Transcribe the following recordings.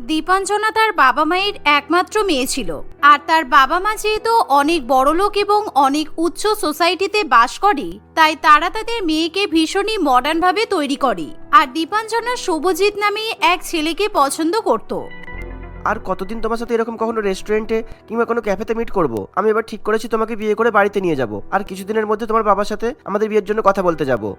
দীপাঞ্জনা তার বাবা মায়ের একমাত্র মেয়ে ছিল। আর তার বাবা মা যেহেতু অনেক বড়লোক এবং অনেক উচ্চ সোসাইটিতে বাস করে, তাই তারা তাদের মেয়েকে ভীষণই মডার্ন ভাবে তৈরি করে। আর দীপাঞ্জনা শুভজিৎ নামে এক ছেলেকে পছন্দ করত। আর কতদিন তোমার সাথে এরকম কখনো রেস্টুরেন্টে কিংবা কোনো ক্যাফেতে মিট করব? আমি এবার ঠিক করেছি তোমাকে বিয়ে করে বাড়িতে নিয়ে যাব। আর কিছুদিনের মধ্যে তোমার বাবার সাথে আমাদের বিয়ের জন্য কথা বলতে যাব।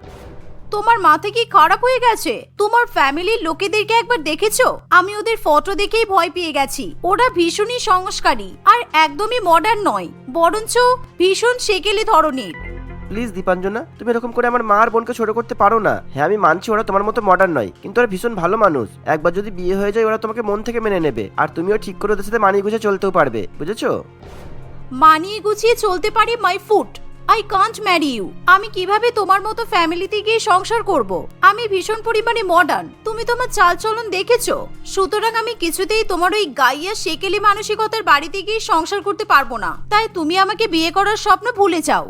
তোমার মাথা কি খারাপ হয়ে গেছে? তোমার ফ্যামিলির লোকেদেরকে একবার দেখেছ? আমি ওদের ফটো দেখেই ভয় পেয়ে গেছি। ওরা ভীষণই সংস্কারী আর একদমই মডার্ন নয়। বরঞ্চ ভীষণ সেকেলে ধরনের। প্লিজ দীপাঞ্জনা তুমি এরকম করে আমার মা আর বোনকে ছোট করতে পারো না। হ্যাঁ আমি মানছি ওরা তোমার মতো মডার্ন নয় কিন্তু ওরা ভীষণ ভালো মানুষ। একবার যদি বিয়ে হয়ে যায় ওরা তোমাকে মন থেকে মেনে নেবে। আর তুমিও ঠিক করে ওদের সাথে মানিয়ে গুছিয়ে চলতেও পারবে। বুঝেছ? মানিয়ে গুছিয়ে চলতে পারি my foot I can't marry you আমি কীভাবে তোমার মতো ফ্যামিলিতে গিয়ে সংসার করব? আমি ভীষণ পরিমাণে মডার্ন তুমি তোমার চালচলন দেখেছ। সুতরাং আমি কিছুতেই তোমার ওই গাইয়া, সেকেলি মানসিকতার বাড়িতে গিয়ে সংসার করতে পারব না। তাই তুমি আমাকে বিয়ে করার স্বপ্ন ভুলে যাও।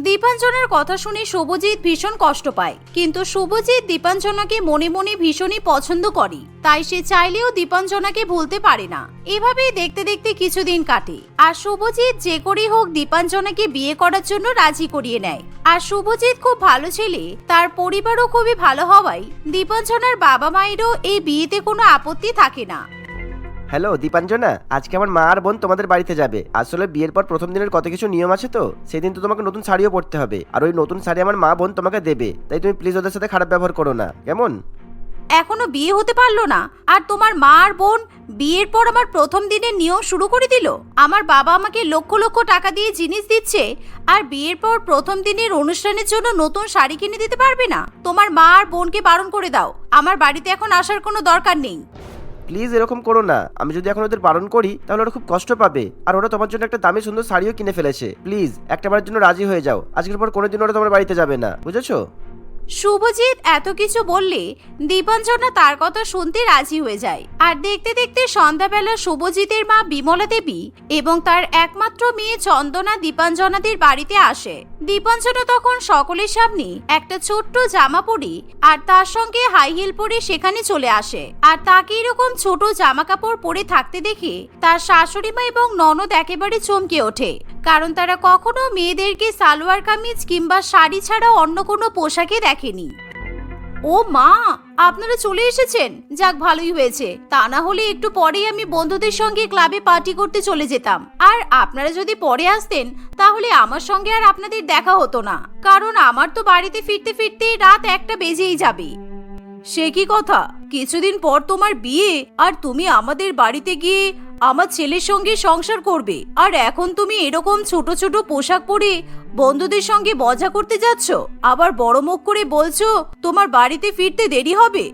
দীপাঞ্জনার কথা শুনে শুভজিৎ ভীষণ কষ্ট পায়। কিন্তু শুভজিৎ দীপাঞ্জনাকে মনে মনে ভীষণই পছন্দ করে। তাই সে চাইলেও দীপাঞ্জনাকে ভুলতে পারে না। এভাবেই দেখতে দেখতে কিছুদিন কাটে। আর শুভজিৎ যে করেই হোক দীপাঞ্জনাকে বিয়ে করার জন্য রাজি করিয়ে নেয়। আর শুভজিৎ খুব ভালো ছেলে, তার পরিবারও খুবই ভালো হওয়ায় দীপাঞ্জনার বাবা মায়েরও এই বিয়েতে কোনো আপত্তি থাকে না। হ্যালো, দীপাঞ্জনা, আজকে আমার মা আর বোন তোমাদের বাড়িতে যাবে। আসলে বিয়ের পর প্রথম দিনের কত কিছু নিয়ম আছে তো? সেদিন তো তোমাকে নতুন শাড়িও পরতে হবে। আর ওই নতুন শাড়ি আমার মা বোন তোমাকে দেবে। তাই তুমি প্লিজ ওদের সাথে খারাপ ব্যবহার করো না। কেমন? এখনও বিয়ে হতে পারল না। আর তোমার মা আর বোন বিয়ের পর আমার প্রথম দিনের নিয়ম শুরু করে দিল? আমার বাবা আমাকে লক্ষ লক্ষ টাকা দিয়ে জিনিস দিচ্ছে। আর বিয়ের পর প্রথম দিনের অনুষ্ঠানের জন্য নতুন শাড়ি কিনে দিতে পারবে না? তোমার মা আর বোনকে বারণ করে দাও। আমার বাড়িতে এখন আসার কোনো দরকার নেই। প্লিজ এরকম করো না। আমি যদি এখন ওদের বারণ করি, তাহলে ওরা খুব কষ্ট পাবে। আর ওরা তোমার জন্য একটা দামি সুন্দর শাড়িও কিনে ফেলেছে। প্লিজ, একটাবারের জন্য রাজি হয়ে যাও। আজকের পর কোনোদিন ওরা তোমার বাড়িতে যাবে না। বুঝেছ? শুভজিৎ এত কিছু বললে দীপাঞ্জনা তার কথা শুনতে রাজি হয়ে যায়। আর দেখতে দেখতে সন্ধ্যাবেলা শুভজিতের মা বিমলা দেবী এবং তার একমাত্র মেয়ে চন্দনা দীপাঞ্জনাদের বাড়িতে আসে। দীপাঞ্জনা তখন সকলের সামনে একটা ছোট্ট জামা পরি আর তার সঙ্গে হাই হিল পরে সেখানে চলে আসে। আর তাকে এরকম ছোট জামা কাপড় পরে থাকতে দেখে তার শাশুড়ি মা এবং ননদ একেবারে চমকে ওঠে। কারণ তারা কখনো মেয়েদেরকে সালোয়ার কামিজ কিংবা শাড়ি ছাড়া অন্য কোনো পোশাকে দেখেনি। ও মা, আপনারা চলে এসেছেন? যাক, ভালোই হয়েছে। তা না হলে একটু পরেই আমি বন্ধুদের সঙ্গে ক্লাবে পার্টি করতে চলে যেতাম। আর আপনারা যদি পরে আসতেন, তাহলে আমার সঙ্গে আর আপনাদের দেখা হতো না। কারণ আমার তো বাড়িতে ফিরতে ফিরতে রাত একটা বেজেই যাবে। সে কি কথা? কিছুদিন পর তোমার বিয়ে, আর তুমি আমাদের বাড়িতে গিয়ে আমার ছেলের সঙ্গে সংসার করবে। আর এখন তুমি এরকম ছোট ছোট পোশাক পরে বন্ধুদের সঙ্গে মজা করতে যাচ্ছ? আবার বড় মুখ করে বলছো, তোমার বাড়িতে ফিরতে দেরি হবে?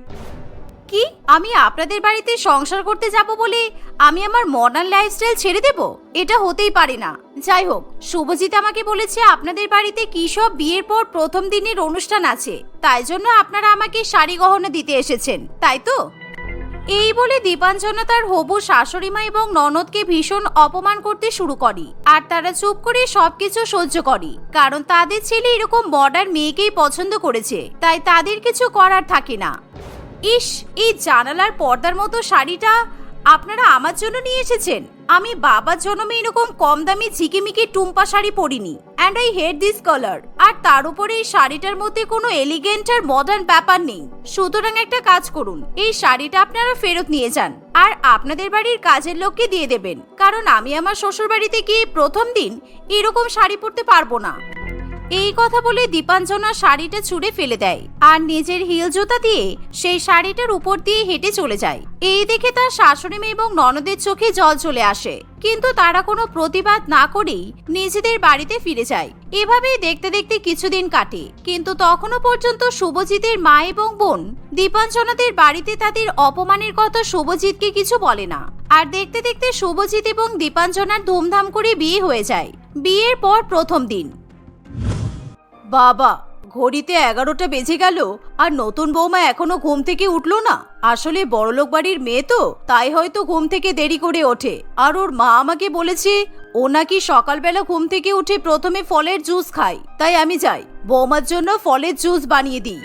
কি? আমি আপনাদের বাড়িতে সংসার করতে যাব বলে আমি আমার মডার্ন লাইফস্টাইল ছেড়ে দেব? এটা হতেই পারে না। যাই হোক, শুভজিৎ আমাকে বলেছে আপনাদের বাড়িতে কি সব বিয়ের পর প্রথম দিনের অনুষ্ঠান আছে। তাই জন্য আপনারা আমাকে শাড়ি গহনা দিতে এসেছেন, তাই তো? এই বলে দীপাঞ্জনা তার হবু শাশুড়িমা এবং ননদকে ভীষণ অপমান করতে শুরু করে। আর তারা চুপ করে সবকিছু সহ্য করে। কারণ তাদের ছেলে এরকম মডার্ন মেয়েকেই পছন্দ করেছে। তাই তাদের কিছু করার থাকে না। ইস, এই জানালার পর্দার মতো শাড়িটা আপনারা আমার জন্য নিয়ে এসেছেন। আমি বাবার জন্মে এরকম কম দামি ঝিকিমিকি Tumpa sari পরিনি। And I had this colour আর তার উপরে এই শাড়িটার মধ্যে কোনো এলিগেন্ট আর মডার্ন ব্যাপার নেই। সুতরাং একটা কাজ করুন, এই শাড়িটা আপনারা ফেরত নিয়ে যান। আর আপনাদের বাড়ির কাজের লোককে দিয়ে দেবেন। কারণ আমি আমার শ্বশুর বাড়িতে গিয়ে প্রথম দিন এরকম শাড়ি পরতে পারব না। এই কথা বলে দীপাঞ্জনা শাড়িটা ছুঁড়ে ফেলে দেয়। আর নিজের হিল জুতা দিয়ে সেই শাড়িটার উপর দিয়ে হেঁটে চলে যায়। এই দেখে তার শাশুড়ি মেয়ে এবং ননদের চোখে জল চলে আসে। কিন্তু তারা কোনো প্রতিবাদ না করেই নিজেদের বাড়িতে ফিরে যায়। এভাবেই দেখতে দেখতে কিছুদিন কাটে। কিন্তু তখনও পর্যন্ত শুভজিতের মা এবং বোন দীপাঞ্জনাদের বাড়িতে তাদের অপমানের কথা শুভজিৎকে কিছু বলে না। আর দেখতে দেখতে শুভজিৎ এবং দীপাঞ্জনার ধুমধাম করে বিয়ে হয়ে যায়। বিয়ের পর প্রথম দিন। বাবা, ঘড়িতে এগারোটা বেজে গেল আর নতুন বৌমা এখনও ঘুম থেকে উঠল না। আসলে বড়লোক বাড়ির মেয়ে তো, তাই হয়তো ঘুম থেকে দেরি করে ওঠে। আর ওর মা আমাকে বলেছে, ও নাকি সকালবেলা ঘুম থেকে উঠে প্রথমে ফলের জুস খায়। তাই আমি যাই। বৌমার জন্য ফলের জুস বানিয়ে দিই।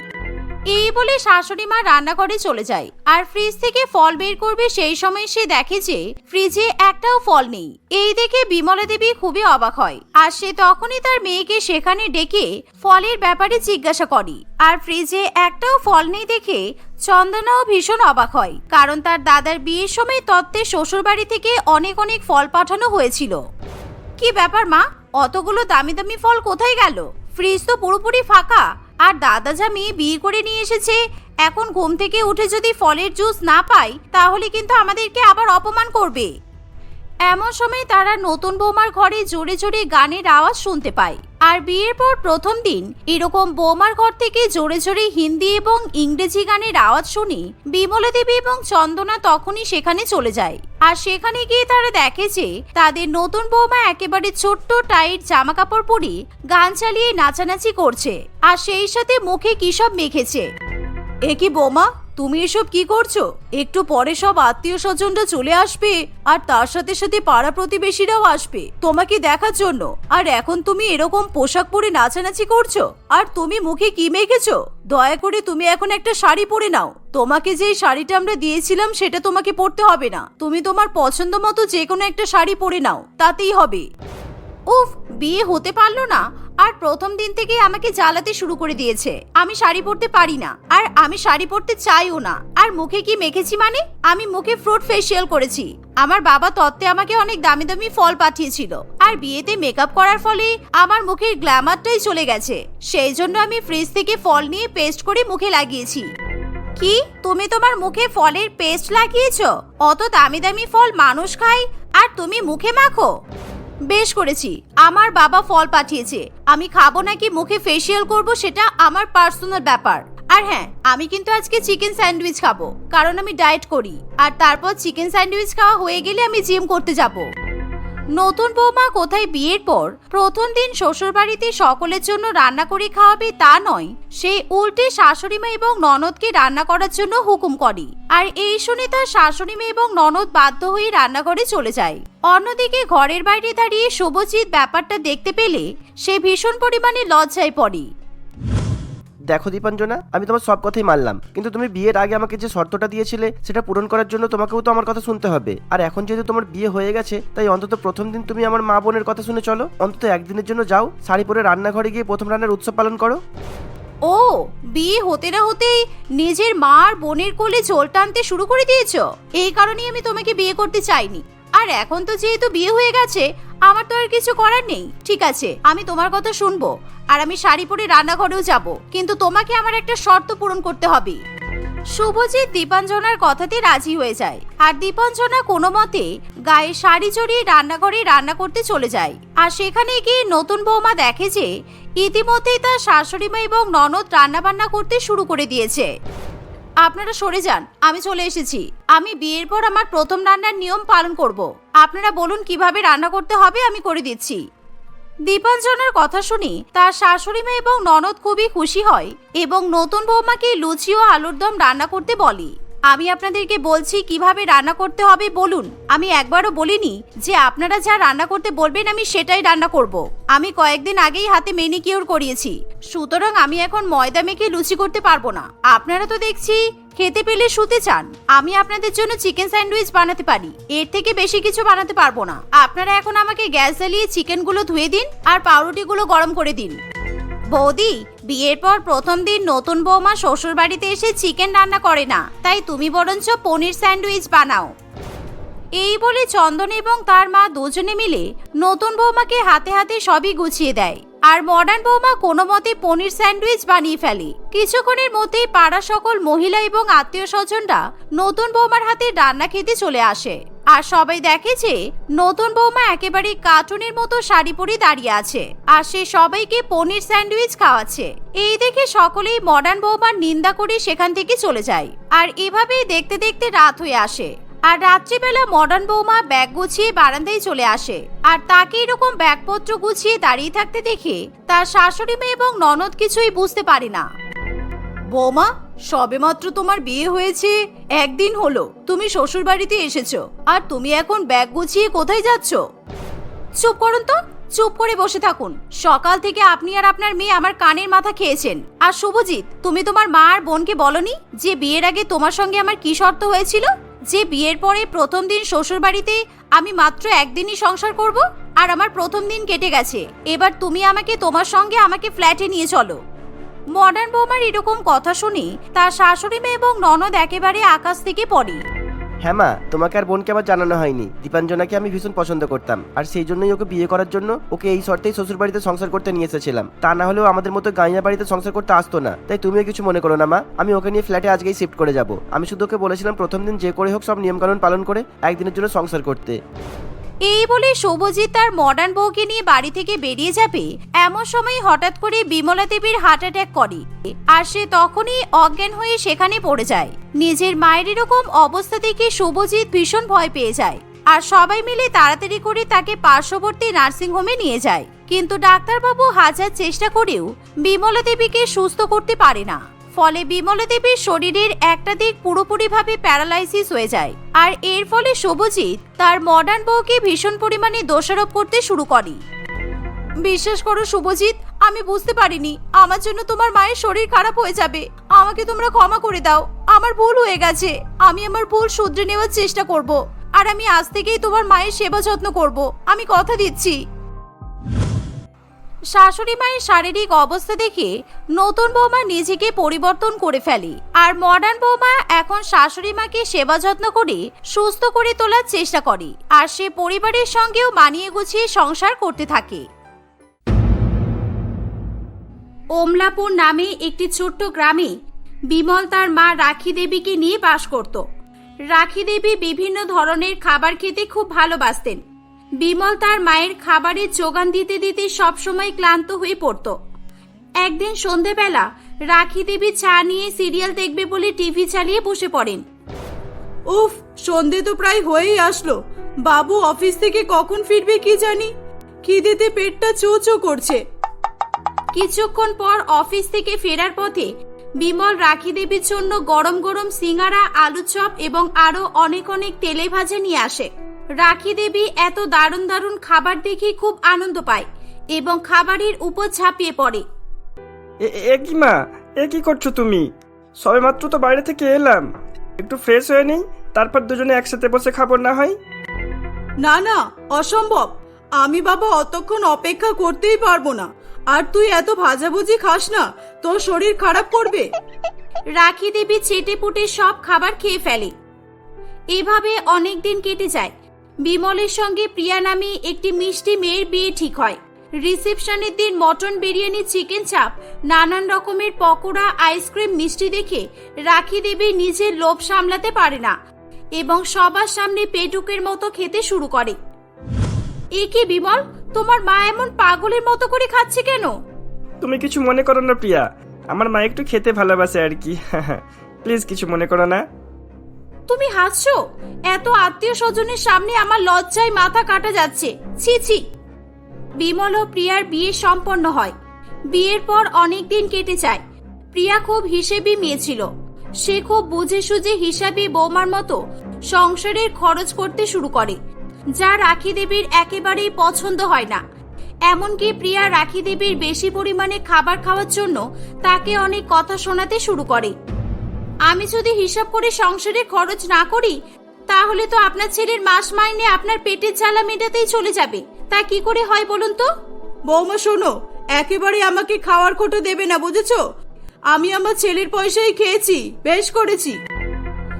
এই বলে শাশুড়ি মা রান্নাঘরে চলে যায়। আর ফ্রিজ থেকে ফল বের করবে সেই সময় সে দেখে যে ফ্রিজে একটাও ফল নেই। এই দেখে বিমলা দেবী খুবই অবাক হয়। আর সে তখনই তার মেয়েকে সেখানে ডেকে ফলের ব্যাপারে জিজ্ঞাসা করে। আর ফ্রিজে একটাও ফল নেই দেখে চন্দনাও ভীষণ অবাক হয়। কারণ তার দাদার বিয়ের সময় তত্ত্বে শ্বশুরবাড়ি থেকে অনেক অনেক ফল পাঠানো হয়েছিল। কি ব্যাপার মা? অতগুলো দামি দামি ফল কোথায় গেল? ফ্রিজ তো পুরোপুরি ফাঁকা। আর দাদা যা মেয়ে বিয়ে করে নিয়ে এসেছে, এখন ঘুম থেকে উঠে যদি ফলের জুস না পাই, তাহলে কিন্তু আমাদেরকে আবার অপমান করবে। এমন সময় তারা নতুন বৌমার ঘরে জোরে জোরে গানের আওয়াজ শুনতে পায়। আর বিয়ের পর প্রথম দিন এরকম বৌমার ঘর থেকে জোরে জোরে হিন্দি এবং ইংরেজি গানের আওয়াজ শুনি বিমলা দেবী এবং চন্দনা তখনই সেখানে চলে যায়। আর সেখানে গিয়ে তারা দেখে যে তাদের নতুন বৌমা একেবারে ছোট্ট, টাইট জামা কাপড় পরে গান চালিয়ে নাচানাচি করছে। আর সেই সাথে মুখে কি সব মেখেছে? এ কি বোমা? তুমি এসব কি করছ? একটু পরে সব আত্মীয় স্বজনরা চলে আসবে, আর তার সাথে সাথে পাড়া প্রতিবেশীরাও আসবে, তোমাকে দেখার জন্য। আর এখন তুমি এরকম পোশাক পরে নাচানাচি করছ? আর তুমি মুখে কি মেখেছো? দয়া করে তুমি এখন একটা শাড়ি পরে নাও। তোমাকে যে শাড়িটা আমরা দিয়েছিলাম, সেটা তোমাকে পরতে হবে না। তুমি তোমার পছন্দ মতো যে কোনো একটা শাড়ি পরে নাও। তাতেই হবে। উফ, বিয়ে হতে পারল না। আর প্রথম দিন থেকে আমাকে জ্বালাতে শুরু করে দিয়েছে। আমি শাড়ি পরতে পারি না, আর আমি শাড়ি পরতে চাইও না। আর মুখে কি মেখেছি মানে? আমি মুখে ফ্রুট ফেসিয়াল করেছি। আমার বাবা তত্ত্বে আমাকে অনেক দামি দামি ফল পাঠিয়েছিল। আর বিয়েতে মেকআপ করার ফলে আমার মুখের গ্ল্যামারটাই চলে গেছে। সেই জন্য আমি ফ্রিজ থেকে ফল নিয়ে পেস্ট করে মুখে লাগিয়েছি। কি? তুমি তোমার মুখে ফলের পেস্ট লাগিয়েছো? অত দামি দামি ফল মানুষ খায়, আর তুমি মুখে মাখো? বেশ করেছি, আমার বাবা ফল পাঠিয়েছে। আমি খাব নাকি মুখে ফেসিয়াল করব সেটা আমার পার্সোনাল ব্যাপার। আর হ্যাঁ আমি কিন্তু আজকে চিকেন স্যান্ডউইচ খাব, কারণ আমি ডায়েট করি। আর তারপর চিকেন স্যান্ডউইচ খাওয়া হয়ে গেলে আমি জিম করতে যাব। নতুন বৌমা কোথায় বিয়ের পর? প্রথম দিন শ্বশুরবাড়িতে সকলের জন্য রান্না করে খাওয়াবে তা নয়। সে উল্টে শাশুড়ি শাশুড়িমা এবং ননদকে রান্না করার জন্য হুকুম করে। আর এই শুনে তার শাশুড়িমা এবং ননদ বাধ্য হয়ে রান্নাঘরে চলে যায়। অন্যদিকে ঘরের বাইরে দাঁড়িয়ে শুভজিৎ ব্যাপারটা দেখতে পেলে সে ভীষণ পরিমাণে লজ্জায় পড়ে। দেখো দীপাঞ্জনা, আমি তোমার সব কথাই মানলাম। কিন্তু তুমি বিয়ের আগে আমাকে যে শর্তটা দিয়েছিলে, সেটা পূরণ করার জন্য তোমাকেও তো আমার কথা শুনতে হবে। আর এখন যেহেতু তোমার বিয়ে হয়ে গেছে, তাই অন্তত প্রথম দিন তুমি আমার মা বোনের কথা শুনে চলো। অন্তত একদিনের জন্য যাও, শাড়ি পরে রান্নাঘরে গিয়ে প্রথম রান্নার উৎসব পালন করো। ও, বিয়ে হতে না হতেই নিজের মা আর বোনের কোলে জল টানতে শুরু করে দিয়েছ? এই কারণেই আমি তোমাকে বিয়ে করতে চাইনি। আর এখন তো যেহেতু বিয়ে হয়ে গেছে, আমার তো আর কিছু করার নেই। ঠিক আছে, আমি তোমার কথা শুনব, আর আমি শাড়ি পরে রান্নাঘরেও যাব। কিন্তু তোমাকে আমার একটা শর্ত পূরণ করতে হবে। শুভজিৎ দীপাঞ্জনার কথাতে রাজি হয়ে যায়। আর দীপাঞ্জনা কোনো মতে গায়ে শাড়ি জড়িয়ে রান্নাঘরে রান্না করতে চলে যায়। আর সেখানে গিয়ে নতুন বৌমা দেখে যে ইতিমধ্যেই তার শাশুড়িমা এবং ননদ রান্নাবান্না করতে শুরু করে দিয়েছে। আপনারা সরে যান, আমি চলে এসেছি। আমি বিয়ের পর আমার প্রথম রান্নার নিয়ম পালন করব। আপনারা বলুন কীভাবে রান্না করতে হবে, আমি করে দিচ্ছি। দীপাঞ্জনের কথা শুনি তার শাশুড়ি মেয়ে এবং ননদ খুবই খুশি হয় এবং নতুন বৌমাকে লুচি ও আলুর দম রান্না করতে বলে। আমি আপনাদেরকে বলছি কীভাবে রান্না করতে হবে, বলুন। আমি একবারও বলিনি যে আপনারা যা রান্না করতে বলবেন, আমি সেটাই রান্না করব। আমি কয়েকদিন আগেই হাতে মেনিকিউর করিয়েছি। সুতরাং আমি এখন ময়দা মেখে লুচি করতে পারব না। আপনারা তো দেখছি খেতে পেলে শুতে চান। আমি আপনাদের জন্য চিকেন স্যান্ডউইচ বানাতে পারি। এর থেকে বেশি কিছু বানাতে পারব না। আপনারা এখন আমাকে গ্যাস জ্বালিয়ে চিকেনগুলো ধুয়ে দিন আর পাউরুটিগুলো গরম করে দিন। বৌদি, বিয়ের পর প্রথম দিন নতুন বৌমা শ্বশুর বাড়িতে এসে চিকেন রান্না করে না। তাই তুমি বরঞ্চ পনির স্যান্ডউইচ বানাও। এই বলে চন্দন এবং তার মা দুজনে মিলে নতুন বৌমাকে হাতে হাতে সবই গুছিয়ে দেয়। আর মডার্ন বৌমা কোনো মতে পনির স্যান্ডউইচ বানিয়ে ফেলে। কিছুক্ষণের মধ্যেই পাড়া সকল মহিলা এবং আত্মীয় স্বজনরা নতুন বৌমার হাতে রান্না খেতে চলে আসে। আর সবাই দেখে যে নতুন বৌমা একেবারে কার্টুনের মতো শাড়ি পরে দাঁড়িয়ে আছে। আর সে সবাইকে পনির স্যান্ডউইচ খাওয়াচ্ছে। এই দেখে সকলেই মডার্ন বৌমার নিন্দা করে সেখান থেকে চলে যায়। আর এভাবেই দেখতে দেখতে রাত হয়ে আসে। আর রাত্রিবেলা মডার্ন বৌমা ব্যাগ গুছিয়ে বারান্দায় চলে আসে। আর তাকে এরকম ব্যাগপত্র গুছিয়ে দাঁড়িয়ে থাকতে দেখে তার শাশুড়ি মেয়ে এবং ননদ কিছুই বুঝতে পারে না। বৌমা সবেমাত্র তোমার বিয়ে হয়েছে, একদিন হলো। তুমি শ্বশুর বাড়িতে এসেছ, আর তুমি এখন ব্যাগ গুছিয়ে কোথায় যাচ্ছ? চুপ করুন তো, চুপ করে বসে থাকুন। সকাল থেকে আপনি আর আপনার মেয়ে আমার কানের মাথা খেয়েছেন। আর শুভজিৎ, তুমি তোমার মা আর বোনকে বলনি যে বিয়ের আগে তোমার সঙ্গে আমার কি শর্ত হয়েছিল? যে বিয়ের পরে প্রথম দিন শ্বশুর বাড়িতে আমি মাত্র একদিনই সংসার করব, আর আমার প্রথম দিন কেটে গেছে। এবার তুমি আমাকে তোমার সঙ্গে আমাকে ফ্ল্যাটে নিয়ে চলো। মডার্ন বৌমার এরকম কথা শুনি তার শাশুড়ি মেয়ে এবং ননদ একেবারে আকাশ থেকে পড়ে। হ্যাঁ মা, তোমাকে আর বোনকে আমার জানানো হয়নি। দীপাঞ্জনাকে আমি ভীষণ পছন্দ করতাম। আর সেই জন্যই ওকে বিয়ে করার জন্য ওকে এই শর্তেই শ্বশুর বাড়িতে সংসার করতে নিয়ে এসেছিলাম। তা না হলেও আমাদের মতো গাঁয়া বাড়িতে সংসার করতে আসতো না। তাই তুমিও কিছু মনে করো না মা। আমি ওকে নিয়ে ফ্ল্যাটে আজকেই শিফট করে যাব। আমি শুধু ওকে বলেছিলাম প্রথম দিন যে করে হোক সব নিয়মকানুন পালন করে একদিনের জন্য সংসার করতে। এই বলে শুভজিৎ তার মডার্ন বউকে নিয়ে বাড়ি থেকে বেরিয়ে যাবে। এমন সময় হঠাৎ করে বিমলা দেবীর হার্ট অ্যাটাক করে। আর সে তখনই অজ্ঞান হয়ে সেখানে পড়ে যায়। নিজের মায়ের এরকম অবস্থা দেখে শুভজিৎ ভীষণ ভয় পেয়ে যায়। আর সবাই মিলে তাড়াতাড়ি করে তাকে পার্শ্ববর্তী নার্সিংহোমে নিয়ে যায়। কিন্তু ডাক্তারবাবু হাজার চেষ্টা করেও বিমলা দেবীকে সুস্থ করতে পারে না। ফলে বিমলা দেবীর শরীরের একটা দিক পুরোপুরিভাবে প্যারালাইসিস হয়ে যায়। আর এর ফলে শুভজিৎ তার মডার্ন বউকে ভীষণ পরিমাণে দোষারোপ করতে শুরু করে। বিশ্বাস করো শুভজিৎ, আমি বুঝতে পারিনি। আমার জন্য তোমার মায়ের শরীর খারাপ হয়ে যাবে। আমাকে তোমরা ক্ষমা করে দাও। আমার ভুল হয়ে গেছে। আমি আমার ভুল শুধরে নেওয়ার চেষ্টা করব। আর আমি আজ থেকেই তোমার মায়ের সেবা যত্ন করব। আমি কথা দিচ্ছি। শাশুড়ি মায়ের শারীরিক অবস্থা দেখে নতুন বৌমা নিজেকে পরিবর্তন করে ফেলে। আর মডার্ন বৌমা এখন শাশুড়ি মাকে সেবা যত্ন করে সুস্থ করে তোলার চেষ্টা করে। আর সে পরিবারের সঙ্গেও মানিয়ে গুছিয়ে সংসার করতে থাকে। ওমলাপুর নামে একটি ছোট্ট গ্রামে বিমল তার মা রাখি দেবীকে নিয়ে বাস করত। রাখি দেবী বিভিন্ন ধরনের খাবার খেতে খুব ভালোবাসতেন। বিমল তার মায়ের খাবারের যোগান দিতে দিতে সবসময় ক্লান্ত হয়ে পড়ত। একদিন সন্ধেবেলা রাখি দেবী চা নিয়ে সিরিয়াল দেখবে বলে টিভি চালিয়ে বসে পড়েন। উফ সন্ধে তো প্রায় হয়েই আসলো। বাবু অফিস থেকে কখন ফিরবে কি জানি? খিদেতে পেটটা চো চো করছে। কিছুক্ষণ পর অফিস থেকে ফেরার পথে বিমল রাখি দেবীর জন্য গরম গরম সিঙ্গারা আলু চপ এবং আরও অনেক অনেক তেলে ভাজা নিয়ে আসে। রাখি দেবী এত দারুণ দারুণ খাবার দেখে খুব আনন্দ পায় এবং খাবারের উপর ঝাঁপিয়ে পড়ে। এ- কি মা? এ কি করছ তুমি? সবে মাত্র তো বাইরে থেকে এলাম। একটু ফ্রেশ হয়ে নেই তারপর দুজনে একসাথে বসে খাব না হয়? না না অসম্ভব। আমি বাবা অতক্ষণ অপেক্ষা করতেই পারব না। আর তুই এত ভাজাভুজি খাস না তোর শরীর খারাপ করবে। রাখি দেবী চেটে পুটে সব খাবার খেয়ে ফেলে। এভাবে অনেক দিন কেটে যায়। বিমলের সঙ্গে প্রিয়া নামে একটি মিষ্টি মেয়ের বিয়ে ঠিক হয়। রিসেপশনের দিন মটন বিরিয়ানি, চিকেন চাপ, নানান রকমের পকোড়া, আইসক্রিম, মিষ্টি দেখে রাখি দেবী নিজের লোভ সামলাতে পারে না এবং সবার সামনে পেটুকের মতো খেতে শুরু করে। এ কি বিমল? তোমার মা এমন পাগলের মতো করে খাচ্ছে কেন? তুমি কিছু মনে করো না প্রিয়া। আমার মা একটু খেতে ভালোবাসে আর কি। প্লিজ কিছু মনে করো না। তুমি হাসছো? এত আত্মীয় স্বজনের সামনে আমার লজ্জায় মাথা কাটা যাচ্ছে। ছি ছি। বিমল ও প্রিয়ার বিয়ে সম্পন্ন হয়। বিয়ের পর অনেক দিন কেটে যায়। প্রিয়া খুব হিসেবি মেয়ে ছিল। সে খুব বুঝে সুঝে হিসাবি বৌমার মতো সংসারের খরচ করতে শুরু করে। যা রাখি দেবীর একেবারেই পছন্দ হয় না। এমনকি প্রিয়া রাখি দেবীর বেশি পরিমাণে খাবার খাওয়ার জন্য তাকে অনেক কথা শোনাতে শুরু করে। আমি যদি হিসাব করে সংসারে খরচ না করি তাহলে তো আপনার ছেলের মাস মাইনে আপনার পেটের জ্বালা মেটাতেই চলে যাবে। তা কি করে হয় বলুন তো? বৌমা শোনো একেবারে আমাকে খাওয়ার খোটো দেবে না বুঝেছ? আমি আমার ছেলের পয়সাই খেয়েছি বেশ করেছি।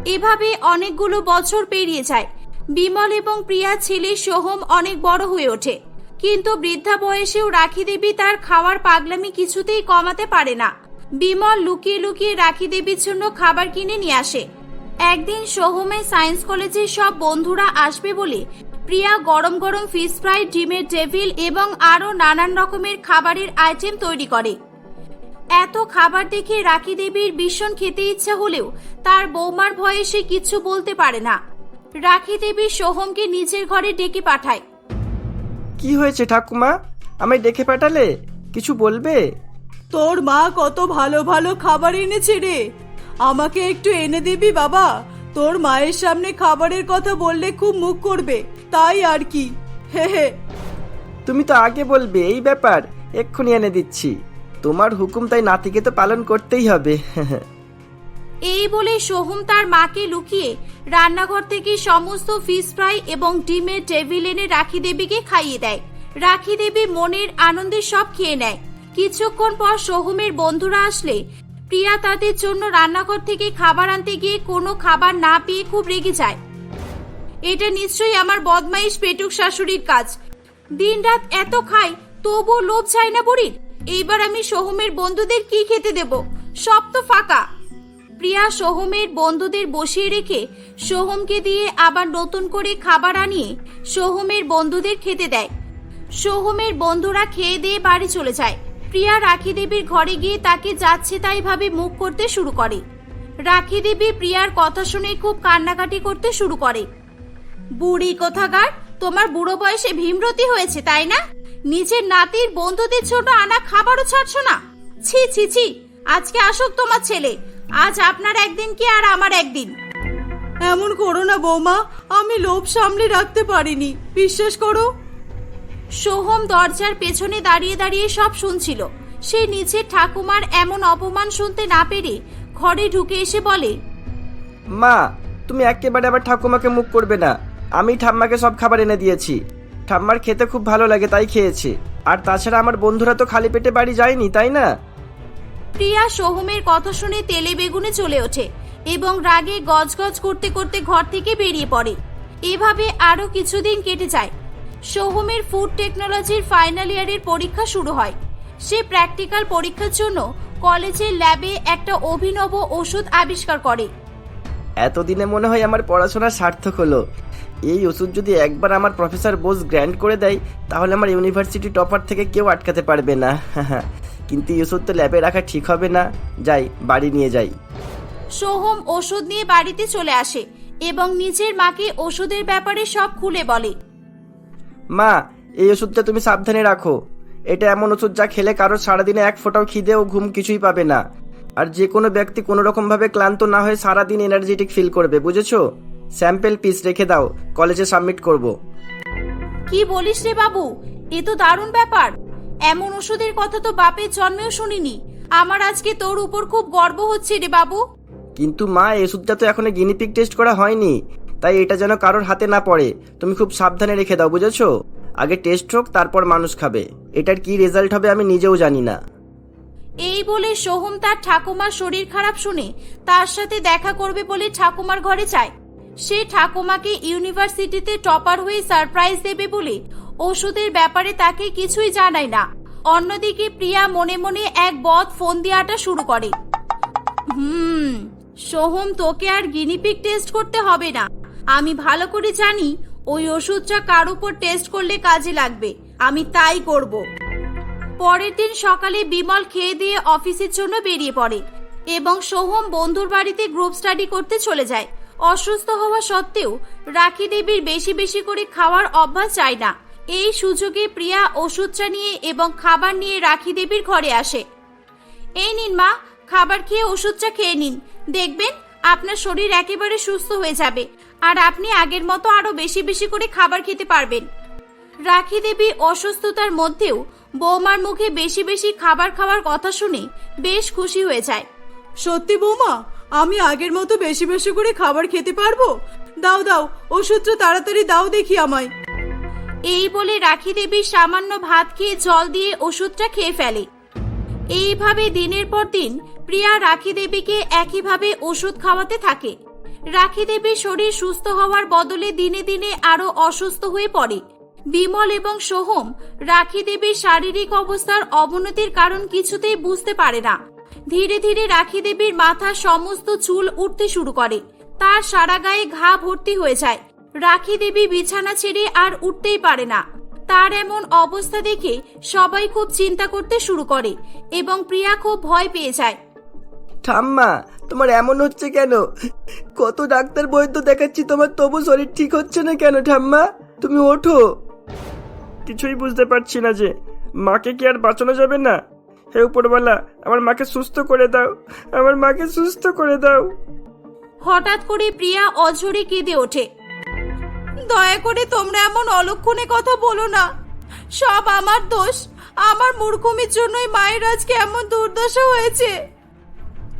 এভাবে অনেকগুলো বছর পেরিয়ে যায়। বিমল এবং প্রিয়া ছেলে সোহম অনেক বড় হয়ে ওঠে। কিন্তু বৃদ্ধা বয়সেও রাখি দেবী তার খাওয়ার পাগলামি কিছুতেই কমাতে পারে না। বিমল লুকিয়ে লুকিয়ে রাখি দেবীর জন্য খাবার কিনে নিয়ে আসে। একদিন সোহমে সায়েন্স কলেজের সব বন্ধুরা আসবে বলে প্রিয়া গরম গরম ফিশ ফ্রাই ডিমের ডেভিল এবং আরও নানান রকমের খাবারের আইটেম তৈরি করে। এত খাবার দেখে রাখি দেবীর ভীষণ খেতে ইচ্ছা হলেও তার বৌমার ভয়ে সে কিছু বলতে পারে না। রাখি দেবী সোহমকে নিজের ঘরে ডেকে পাঠায়। কি হয়েছে ঠাকুমা? আমায় ডেকে পাঠালে? কিছু বলবে? তোর মা কত ভালো ভালো খাবার এনেছে রে। আমাকে একটু এনে দিবি বাবা। তোর মায়ের সামনে খাবারের কথা বললে খুব মুখ করবে তাই আর কি। হে হে। তুমি তো আগে বলবে এই ব্যাপার এক্ষুনি এনে দিচ্ছি। তোমার হুকুম তাই নাতিকে তো পালন করতেই হবে। এই বলে সোহম তার মাকে লুকিয়ে রান্নাঘর থেকে সমস্ত ফিশ ফ্রাই এবং ডিমের টেবিল এনে রাখি দেবীকে খাইয়ে দেয়। রাখি দেবী মনের আনন্দে সব খেয়ে নেয়। কিছুক্ষণ পর সোহমের বন্ধুরা আসলে। প্রিয়া তাদের জন্য রান্নাঘর থেকে খাবার আনতে গিয়ে কোনো খাবার না পেয়ে খুব রেগে যায়। এটা নিশ্চয়ই আমার বদমাইশ পেটুক শাশুড়ির কাজ। দিনরাত এত খাই, তবুও লোভ চাই না বুড়ির? এইবার আমি সোহমের বন্ধুদের কি খেতে দেব? সব তো ফাঁকা। প্রিয়া সোহমের বন্ধুদের বসিয়ে রেখে সোহমকে দিয়ে আবার নতুন করে খাবার আনিয়ে সোহমের বন্ধুদের খেতে দেয়। সোহমের বন্ধুরা খেয়ে দিয়ে বাড়ি চলে যায়। প্রিয়া রাখি দেবীর ঘরে গিয়ে তাকে যাচ্ছে তাই ভাবে মুখ করতে শুরু করে। রাখি দেবী প্রিয়ার কথা শুনে খুব কান্নাকাটি করতে শুরু করে। বুড়ি কোথাকার? তোমার বুড়ো বয়সে ভীমরতি হয়েছে, তাই না? নিজের নাতির বন্ধুদের জন্য আনা খাবারও ছাড়ছো না? ছি ছি ছি, আজকে আসুক তোমার ছেলে। আজ আপনার একদিন কি আর আমার একদিন? এমন করো না বৌমা, আমি লোভ সামলে রাখতে পারিনি। বিশ্বাস করো সোহম দরজার পেছনে দাঁড়িয়ে দাঁড়িয়ে সব শুনছিল। সে নিজের ঠাকুমার এমন অপমান শুনতে না পেরে ঘরে ঢুকে এসে বলে মা তুমি একেবারে আবার ঠাকুমাকে মুখ করবে না। আমি ঠাম্মাকে সব খাবার এনে দিয়েছি। ঠাম্মার খেতে খুব ভালো লাগে তাই খেয়েছে। আর তাছাড়া আমার বন্ধুরা তো খালি পেটে বাড়ি যায়নি তাই না? প্রিয়া সোহমের কথা শুনে তেলে বেগুনে চলে ওঠে এবং রাগে গজগজ করতে করতে ঘর থেকে বেরিয়ে পড়ে। এভাবে আরও কিছুদিন কেটে যায়। সোহমের ফুড টেকনোলজির ফাইনাল ইয়ারের পরীক্ষা শুরু হয়। সে প্র্যাকটিক্যাল পরীক্ষার জন্য কলেজের ল্যাবে একটা অভিনব ওষুধ আবিষ্কার করে। এতদিনে মনে হয় আমার পড়াশোনা সার্থক হলো। এই ওষুধ যদি একবার আমার প্রফেসর বোস গ্র্যান্ড করে দেয় তাহলে আমার ইউনিভার্সিটি টপার থেকে কেউ আটকাতে পারবে না। কিন্তু এই ওষুধ তো ল্যাবে রাখা ঠিক হবে না। যাই বাড়ি নিয়ে যাই। সোহম ওষুধ নিয়ে বাড়িতে চলে আসে এবং নিজের মাকে ওষুধের ব্যাপারে সব খুলে বলে। মা এই ওষুধটা তুমি সাবধানে রাখো। এটা এমন ওষুধ যা খেলে কারোর সারাদিনে এক ফোঁটাও খিদে ও ঘুম কিছুই পাবে না। আর যে কোনো ব্যক্তি কোনো রকম ভাবে ক্লান্ত না হয়ে সারাদিন এনার্জেটিক ফিল করবে বুঝেছ? স্যাম্পেল পিস রেখে দাও কলেজে সাবমিট করব। কি বলিস রে বাবু? এ তো দারুণ ব্যাপার। এমন ওষুধের কথা তো বাপের জন্মেও শুনিনি। আমার আজকে তোর উপর খুব গর্ব হচ্ছে রে বাবু। কিন্তু মা এই ওষুধটা তো এখনও গিনিপিক টেস্ট করা হয়নি। তাই এটা যেন কারোর হাতে না পড়ে। তুমি খুব সাবধানে রেখে দাও, বুঝেছ? আগে টেস্ট হোক, তারপর মানুষ খাবে। এটার কি রেজাল্ট হবে আমি নিজেও জানি না। এই বলে সোহম তার ঠাকুমার শরীর খারাপ শুনে তার সাথে দেখা করবে বলে ঠাকুমার ঘরে যায়। সে ঠাকুমাকে ইউনিভার্সিটিতে টপার হয়ে সারপ্রাইজ দেবে বলে ওষুধের ব্যাপারে তাকে কিছুই জানায় না। অন্যদিকে প্রিয়া মনে মনে এক বদ ফোন দেওয়াটা শুরু করে। হুম, সোহম তোকে আর গিনিপিক টেস্ট করতে হবে না। আমি ভালো করে জানি ওই ওষুধটা কার উপর টেস্ট করলে কাজে লাগবে। আমি তাই করব। পরের দিন সকালে বিমল খেয়ে দিয়ে অফিসের জন্য বেরিয়ে পড়ে এবং সোহম বন্ধুর বাড়িতে গ্রুপ স্টাডি করতে চলে যায়। অসুস্থ হওয়া সত্ত্বেও রাখি দেবীর বেশি বেশি করে খাওয়ার অভ্যাস চায় না। এই সুযোগে প্রিয়া ওষুধটা নিয়ে এবং খাবার নিয়ে রাখি দেবীর ঘরে আসে। এই নিন মা, খাবার খেয়ে ওষুধটা খেয়ে নিন। দেখবেন আপনার শরীর একেবারে সুস্থ হয়ে যাবে। আর আপনি আগের মতো আরও বেশি বেশি করে খাবার খেতে পারবেন। রাখি দেবী অসুস্থতার মধ্যেও বৌমার মুখে বেশি বেশি খাবার খাওয়ার কথা শুনে বেশ খুশি হয়ে যায়। সত্যি বৌমা আমি আগের মতো বেশি বেশি করে খাবার খেতে পারব? দাও দাও ওষুধটা তাড়াতাড়ি দাও দেখি আমায়। এই বলে রাখি দেবী সামান্য ভাত খেয়ে জল দিয়ে ওষুধটা খেয়ে ফেলে। এইভাবে দিনের পর দিন প্রিয়া রাখি দেবীকে একইভাবে ওষুধ খাওয়াতে থাকে। রাখি দেবীর শরীর সুস্থ হওয়ার বদলে দিনে দিনে আরও অসুস্থ হয়ে পড়ে। বিমল এবং সোহম রাখি দেবীর শারীরিক অবস্থার অবনতির কারণ কিছুতেই বুঝতে পারে না। ধীরে ধীরে রাখি দেবীর মাথার সমস্ত চুল উঠতে শুরু করে। তার সারা গায়ে ঘা ভর্তি হয়ে যায়। রাখি দেবী বিছানা ছেড়ে আর উঠতেই পারে না। তার এমন অবস্থা দেখে সবাই খুব চিন্তা করতে শুরু করে এবং প্রিয়া খুব ভয় পেয়ে যায়। ঠাম্মা, তোমার এমন হচ্ছে কেন? কত ডাক্তার বৈদ্য দেখাচ্ছি, তোমার তবু শরীর ঠিক হচ্ছে না কেন ঠাম্মা? তুমি ওঠো। কিছুই বুঝতে পারছি না যে, মাকে কি আর বাঁচানো যাবে না? হে উপরওয়ালা, আমার মাকে সুস্থ করে দাও, আমার মাকে সুস্থ করে দাও। হঠাৎ করে প্রিয়া অঝরে কেঁদে ওঠে। দয়া করে তোমরা এমন অলক্ষণে কথা বলো না। সব আমার দোষ, আমার মূর্খমির জন্যই মায়ের আজকে এমন দুর্দশা হয়েছে।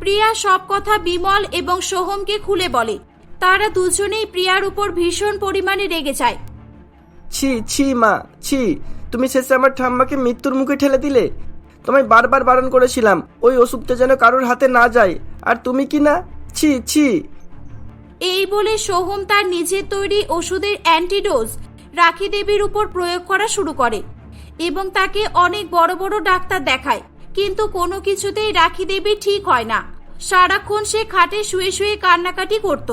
প্রিয়া সব কথা বিমল এবং সোহমকে খুলে বলে। তারা দুজনেই প্রিয়ার উপর ভীষণ পরিমাণে রেগে যায়। ছি ছি মা ছি। তুমি শেষে আমার ঠাম্মাকে মৃত্যুর মুখে ঠেলে দিলে? তোমায় বারবার বারণ করেছিলাম ওই ওষুধটা যেন কারোর হাতে না যায়। আর তুমি কি না? ছি ছি। এই বলে সোহম তার নিজের তৈরি ওষুধের অ্যান্টিডোজ রাখি দেবীর উপর প্রয়োগ করা শুরু করে এবং তাকে অনেক বড় বড় ডাক্তার দেখায়। কিন্তু কোনো কিছুতেই রাখি দেবী ঠিক হয় না। সারাক্ষণ সে খাটে শুয়ে শুয়ে কান্নাকাটি করত।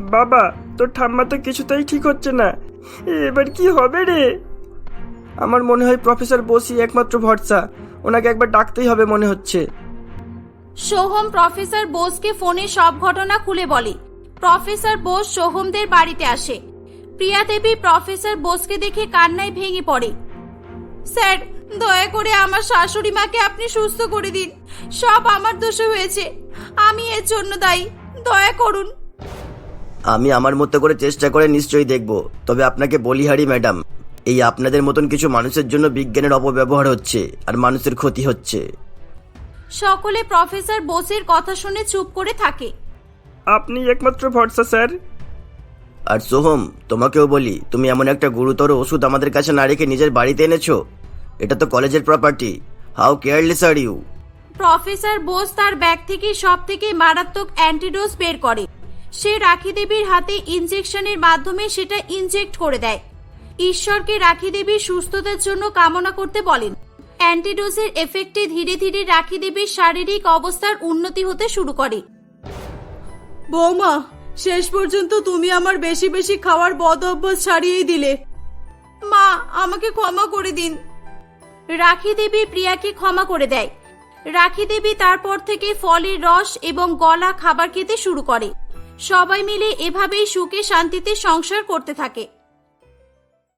বাবা তোর ঠাম্মা তো কিছুতেই ঠিক হচ্ছে না। এবার কি হবে রে? আমার মনে হয় প্রফেসর বসি একমাত্র ভরসা। ওনাকে একবার ডাকতেই হবে মনে হচ্ছে। সোহম প্রফেসর বোসকে ফোনে সব ঘটনা খুলে বলে। প্রফেসর বোস সোহমদের বাড়িতে আসে। প্রিয়া দেবী প্রফেসর বোসকে দেখে কান্নায় ভেঙে পড়ে। স্যার দয়া করে আমার শাশুড়ি মাকে আপনি সুস্থ করে দিন। সব আমার দোষে হয়েছে। আমি এর জন্য দায়ী। দয়া করুন। আমি আমার মতো করে চেষ্টা করে নিশ্চয়ই দেখব। তবে আপনাকে বলিহারি ম্যাডাম এই আপনাদের মতন কিছু মানুষের জন্য বিজ্ঞানের অপব্যবহার হচ্ছে আর মানুষের ক্ষতি হচ্ছে। সকলে প্রফেসর বোসের কথা শুনে চুপ করে থাকে। আপনি একমাত্র ভরসা স্যার। আর সোহম তোমাকেও বলি তুমি এমন একটা গুরুতর ওষুধ আমাদের কাছে না রেখে নিজের বাড়িতে এনেছো? এটা তো কলেজের property how careless are you professor Bose তার ব্যাগ থেকে সব থেকে মারাত্মক অ্যান্টিডোজ বের করে। সে রাখি দেবীর হাতে ইনজেকশনের মাধ্যমে সেটা ইনজেক্ট করে দেয়। ঈশ্বরকে রাখি দেবীর সুস্থতার জন্য কামনা করতে বলেন। অ্যান্টিডোজের এফেক্টে ধীরে ধীরে রাখি দেবীর শারীরিক অবস্থার উন্নতি হতে শুরু করে। বৌমা শেষ পর্যন্ত তুমি আমার বেশি বেশি খাওয়ার বদ অভ্যাস ছাড়িয়েই দিলে। মা আমাকে ক্ষমা করে দিন। রাখি দেবী প্রিয়াকে ক্ষমা করে দেয়। রাখি দেবী তারপর থেকে ফলের রস এবং গলা খাবার খেতে শুরু করে। সবাই মিলে এভাবেই সুখে শান্তিতে সংসার করতে থাকে।